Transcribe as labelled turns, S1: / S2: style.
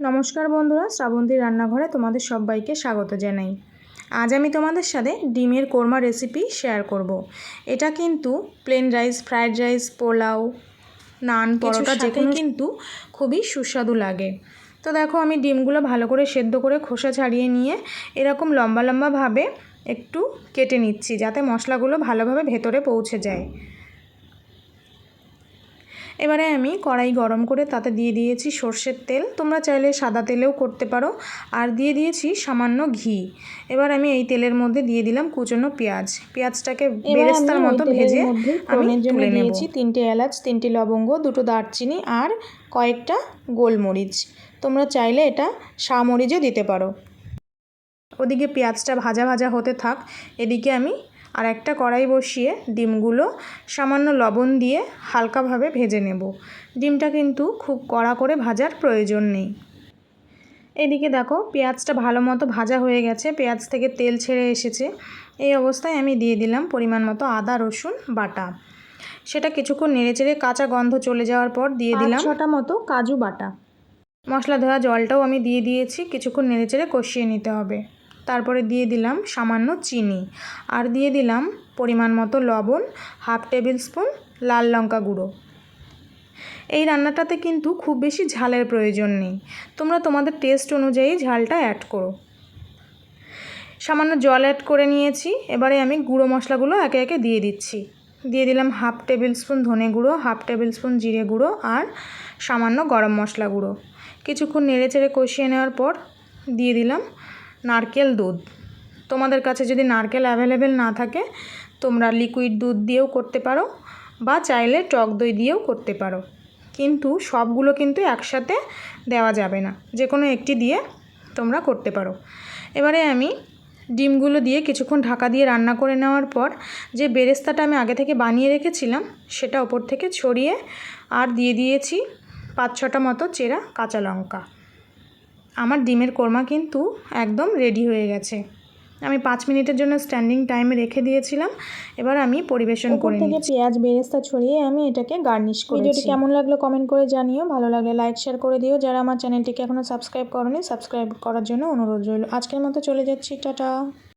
S1: নমস্কার বন্ধুরা শ্রাবন্তী রান্নাঘরে তোমাদের সবাইকে স্বাগত জানাই। আজ আমি তোমাদের সাথে ডিমের কোরমা রেসিপি শেয়ার করব। এটা কিন্তু plain rice fried rice pulao naan paratha যেখানে কিন্তু খুবই সুস্বাদু লাগে। তো দেখো আমি ডিমগুলো ভালো করে সেদ্ধ করে খোসা ছাড়িয়ে নিয়ে এরকম লম্বা লম্বাভাবে একটু কেটে নিচ্ছি যাতে মশলাগুলো ভালোভাবে ভেতরে পৌঁছে যায়। এবারে আমি কড়াই গরম করে তাতে দিয়ে দিয়েছি সর্ষের তেল। তোমরা চাইলে সাদা তেলেও করতে পারো। আর দিয়ে দিয়েছি সামান্য ঘি। এবার আমি এই তেলের মধ্যে দিয়ে দিলাম কুচনো পেঁয়াজ। পেঁয়াজটাকে বেরেস্তার মতো ভেজে আমি তুলে নিয়েছি তিনটে এলাচ তিনটে লবঙ্গ দুটো দারচিনি আর কয়েকটা গোলমরিচ। তোমরা চাইলে এটা মরিচও দিতে পারো। ওদিকে পেঁয়াজটা ভাজা ভাজা হতে থাক। এদিকে আমি আর একটা কড়াই বসিয়ে ডিমগুলো সামান্য লবণ দিয়ে হালকাভাবে ভেজে নেব। ডিমটা কিন্তু খুব কড়া করে ভাজার প্রয়োজন নেই। এদিকে দেখো পেঁয়াজটা ভালো মতো ভাজা হয়ে গেছে। পেঁয়াজ থেকে তেল ছেড়ে এসেছে। এই অবস্থায় আমি দিয়ে দিলাম পরিমাণ মতো আদা রসুন বাটা। সেটা কিছুক্ষণ নেড়েচেড়ে কাঁচা গন্ধ চলে যাওয়ার পর দিয়ে দিলাম ছটা মতো কাজু বাটা। মশলা ধোয়া জলটাও আমি দিয়ে দিয়েছি। কিছুক্ষণ নেড়েচেড়ে কষিয়ে নিতে হবে। তারপরে দিয়ে দিলাম সামান্য চিনি। আর দিয়ে দিলাম পরিমাণ মতো লবণ, হাফ টেবিল স্পুন লাল লঙ্কা গুঁড়ো। এই রান্নাটাতে কিন্তু খুব বেশি ঝালের প্রয়োজন নেই। তোমরা তোমাদের টেস্ট অনুযায়ী ঝালটা অ্যাড করো। সামান্য জল অ্যাড করে নিয়েছি। এবারে আমি গুঁড়ো মশলাগুলো একে একে দিয়ে দিচ্ছি। দিয়ে দিলাম হাফ টেবিল স্পুন ধনে গুঁড়ো, হাফ টেবিল স্পুন জিরে গুঁড়ো আর সামান্য গরম মশলা গুঁড়ো। কিছুক্ষণ নেড়ে চেড়ে কষিয়ে নেওয়ার পর দিয়ে দিলাম নারকেল দুধ। তোমাদের কাছে যদি নারকেল অ্যাভেলেবেল না থাকে, তোমরা লিকুইড দুধ দিয়েও করতে পারো বা চাইলে টক দই দিয়েও করতে পারো। কিন্তু সবগুলো কিন্তু একসাথে দেওয়া যাবে না। যে কোনো একটি দিয়ে তোমরা করতে পারো। এবারে আমি ডিমগুলো দিয়ে কিছুক্ষণ ঢাকা দিয়ে রান্না করে নেওয়ার পর, যে বেরেস্তাটা আমি আগে থেকে বানিয়ে রেখেছিলাম, সেটা ওপর থেকে ছড়িয়ে আর দিয়ে দিয়েছি পাঁচ ছটা মতো চেরা কাঁচা লঙ্কা। আমার ডিমের কোরমা কিন্তু একদম রেডি হয়ে গেছে। আমি পাঁচ মিনিটের জন্য স্ট্যান্ডিং টাইমে রেখে দিয়েছিলাম। এবার আমি পরিবেশন করে থেকে পেঁয়াজ বেরেস্তা ছড়িয়ে আমি এটাকে গার্নিশ করি ভিডিওটি কেমন লাগল কমেন্ট করে জানিও। ভালো লাগলে লাইক শেয়ার করে দিও। যারা আমার চ্যানেলটিকে এখনও সাবস্ক্রাইব করনি সাবস্ক্রাইব করার জন্য অনুরোধ রইল। আজকের মতো চলে যাচ্ছি। টাটা।